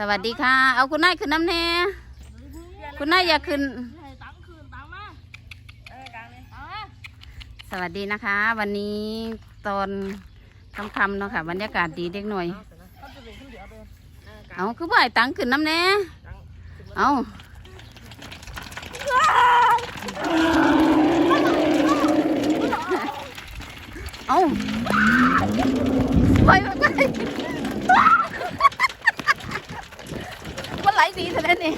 สวัสดีค่ะ เอาคุณนายขึ้นน้ำแน่คุณนายอย่าขึ้น สวัสดีนะคะ วันนี้ตอนค่ำๆเนาะค่ะ บรรยากาศดีเด็กหน่อย เอาคือบ่ให้ตังขึ้นน้ำแน่เอาเอาไปไป ไปมันไหลดีเท่านั้นนี่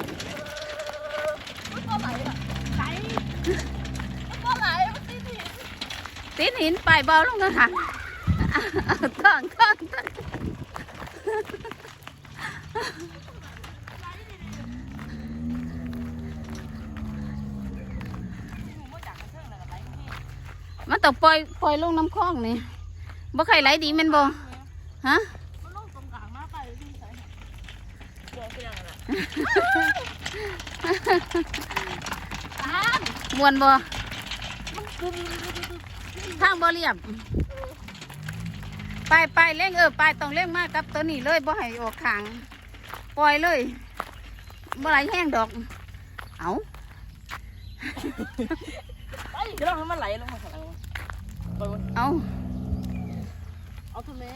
มันก็ไหลอะไหลมันก็ไหลมันตีตีตีนหินไปเบาลงนะค่ะเอาตั้งตั้งตั้งหมูมาจากกระเทืองมันต้องปล่อยปล่อยลงน้ำคลองนี่บ่ใครไหลดีแม่นบ่ฮะ ตามมวนบ่มันกึ่งทางบ่เรียบไปไปเร่งเออไปต้องเร่งมากกับตัวนี้เลยบ่ให้ออกขางปล่อยเลยบ่ไหลแห้งดอก เอาไปเดี๋ยวเราให้มันไหลลงมาข้างล่างไปวะเอาเอาทุนแม่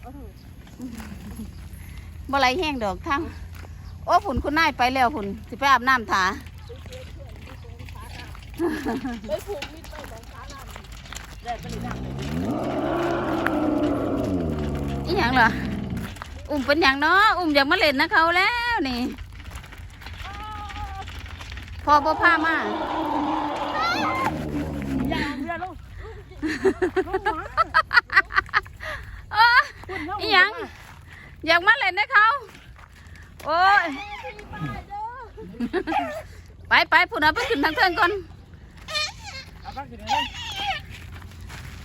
เอาทุนบ่ไหลแห้งดอกทาง โอ้ผุนคุณนายไปแล้วผุนสิไปอาบน้ำถาไปผูกมิดไปสองขาหน้าแดดไปหนึ่งหน้าเลยอีหยังเหรออุ้มเป็นหยังเนาะอุ้มอยากมาเล่นนะเขาแล้วนี่ พอบ่พามาอย่าอย่าลงลงมาเอออีหยังอยากมาเล่นนะเขา โอ้ยไปไปพูดเอาไปขึ้นทางเทิงก่อนเอาไปขึ้นเลย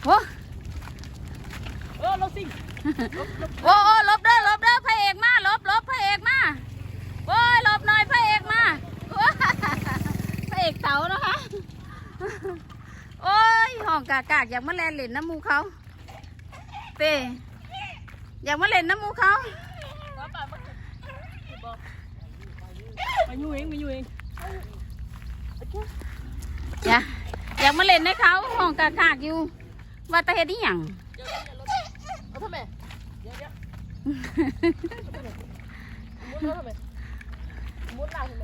โอ้เออเราสิโอ้โอ้หลบเด้อหลบเด้อพระเอกมาหลบหลบพระเอกมาโอ้ยหลบหน่อยพระเอกมาโอ้ยพระเอกเต๋านะคะโอ้ยห้องกากากอยากมาเล่นเล่นน้ำหมูเขาเต้อยากมาเล่นน้ำหมูเขา มาอยู่เองมาอยู่เองอยากอยากมาเล่นในเขาห้องกากากอยู่ ว่าแตาเฮ็ดอีหยังเอาทำไมเดี๋ยวเดี๋ยวมุดเอาทำไมมุดลากทำไม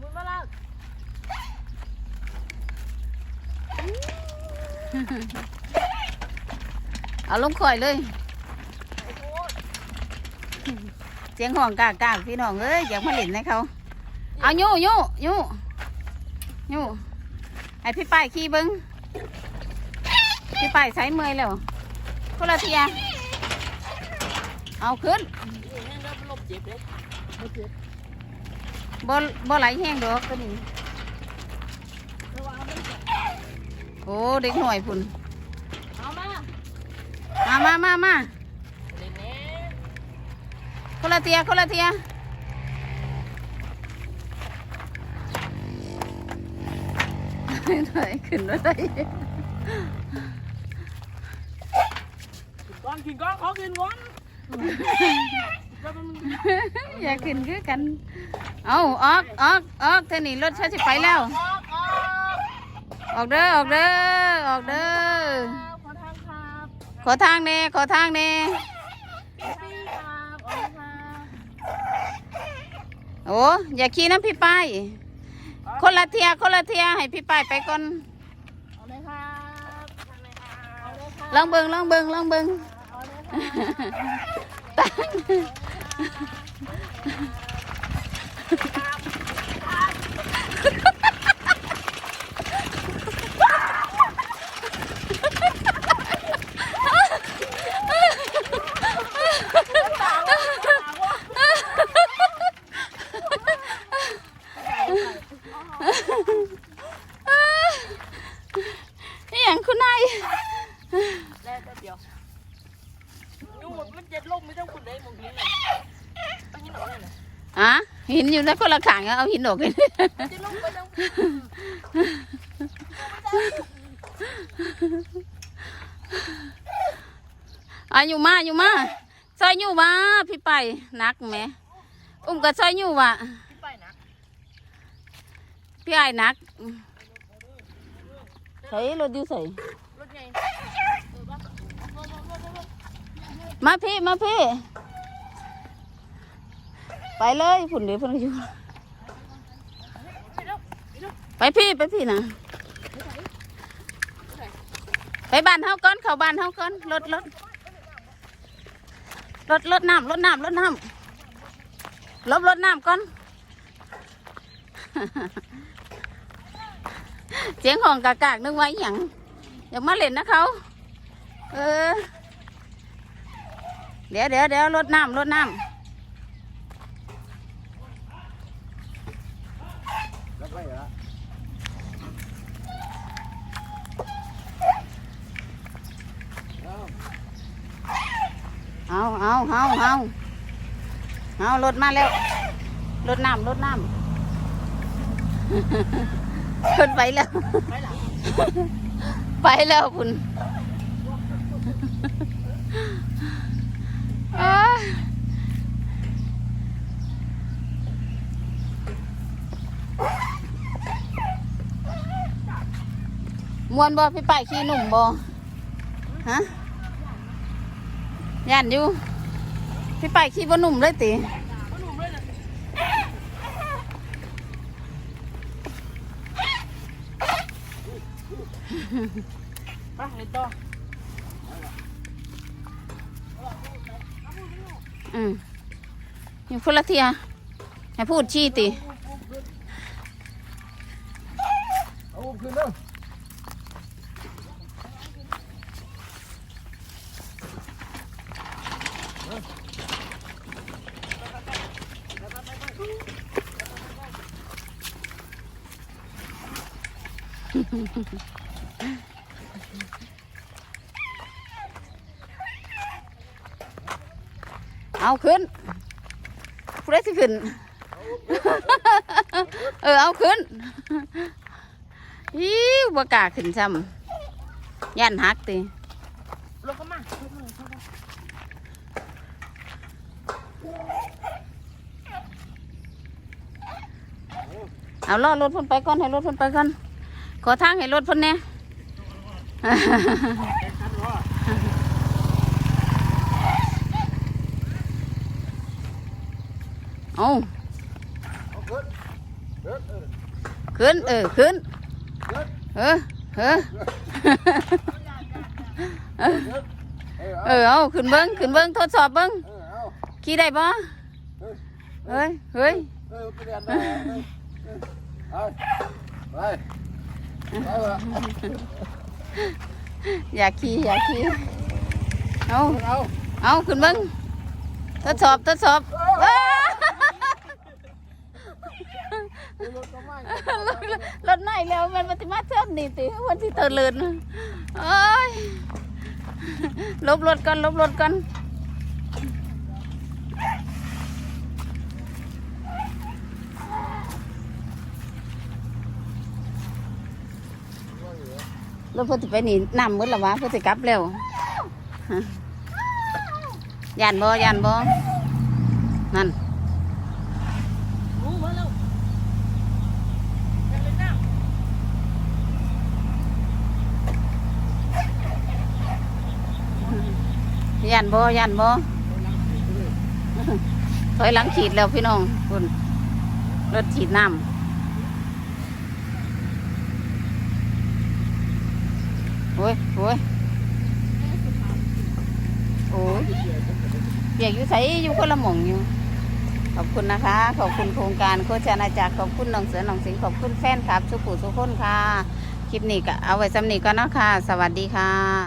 มุดมาลากเอาลงคอยเลยโอ้โหเสียงห้องกากากพี่น้องเอ้ยอยากมาเล่นในเขา เอายู่ยู่ยู่ยู่ให้พี่ป้ายขี่เบิ้งพี่ป้ายใช้เมื่อยแล้วคนละเทียเอาขึ้นนี่แม่งก็ลบเจ็บเลยไม่เจ็บบ่บ่ไหลแห้งดอกตัวนี้ระวังมันเจ็บโอ้เด็กหน่อยพุ่นเอามามามามามาเล่นแน่ คนละเทียคนละเทียหน่อยขึ้นมาได้ก้อนกินก้อนขอกินก้อนแล้วมันอยากขึ้นคือกัน เอาออกออกออกเท่านี้รถฉันจะไปแล้วออกออกออกเด้อออกเด้อออกเด้อขอทางครับ ขอทางเน่ขอทางเน่ พี่ครับออกครับ โอ้อย่าขี่น้ำพี่ป้าย คนละเทียคนละเทียให้พี่ป้ายไปก่อนเอาเลยครับเอาเลยครับลองเบิงลองเบิงลองเบิงเอาเลยครับ นี่อย่างคุณนาย ได้แป๊บเดียว ยุ่งหมดมันเจ็ดลมไม่ต้องคุณได้มองหินเลยตั้งหินหน่อยเลยอะหินอยู่แล้วคนละขางเอาหินออกเลยเจ็ดลมไปต้องอะอยู่มาอยู่มาซอยอยู่ว่าพี่ไปนักไหมอุ้มกับซอยอยู่ว่ะพี่ไปนะพี่ไอ้ายนักใส่รถอยู่ใส่รถไงเออบ้าบ้าบ้าบ้าบ้าบ้า มาพี่มาพี่ ไปเลยผุนเดี๋ยวผุนอยู่ไปพี่ไปพี่นะไปบ้านเฮาก่อนเข้าบ้านเฮาก่อนรถรถรถรถน้ำรถน้ำรถน้ำลบรถน้ำก่อนเสียงห้องกากากนึกไว่าอย่างอย่ามาเล่นนะเขา เออ เดี๋ยวเดี๋ยวเดี๋ยวรถน้ำรถน้ำแล้วไปเหรอเอาเอาเอาเอาเอารถมาแล้วรถน้ำรถน้ำรถไปแล้ว ไปแล้วคุณเอ้ย มวนบ่พี่ไปายขี้หนุ่มบ่ฮะย่านอยู่พี่ไปายขี้บ่หนุ่มเลยติก็หนุ่มเลยนะไปเล่นต่ออืมอยู่คนละเทียให้พูดชี้ติเอาอุ้มขึ้นเร็ว เอาขึ้นผู้ใดสิขึ้น เออเอาขึ้นอิ้วบกล้าขึ้นซ้ำย่านหักติลงก็มาเอาล่อรถพ่นไปก่อน ให้รถพ่นไปก่อน อทางให้รถพ่นแน่เอาเอาขึ้นขึ้น เออ ขึ้น เออ เออ เออ เอ้าขึ้นเบิ้งขึ้นเบิ้งทดสอบเบิ้งเออเอาขี่ได้ปะเฮ้ย เฮ้ย ไป ออไปไปไปวะอยากขี่อยากขี่เอาเอาเอาขึ้นเบิ้งทดสอบทดสอบอ้ารถก็ไม่รถไหนแล้วมันมาติมาเทิมนี่ติวันที่เธอเลินเอ้ยลบรถก่อนลบรถก่อน รถเพื่อจะไปนี่นำมืดละวะเพื่อจะกลับแล้วยานบ่ยานบ่นั่นยันบ่ยันบ่ถอยหลังฉีดแล้วพี่น้องคุณรถฉีดน้ำ โอ้ยโอ้ยโอ้ยเปียกอยู่ใสอยู่คนละหม่องอยู่ขอบคุณนะคะ ขอบคุณโครงการโคชนาจักรขอบคุณน้องเสือน้องสิงห์ขอบคุณแฟนครับสุขุสุขคนค่ะ คลิปนี้ก็เอาไว้สำนีก็นเนาะค่ะ สวัสดีค่ะ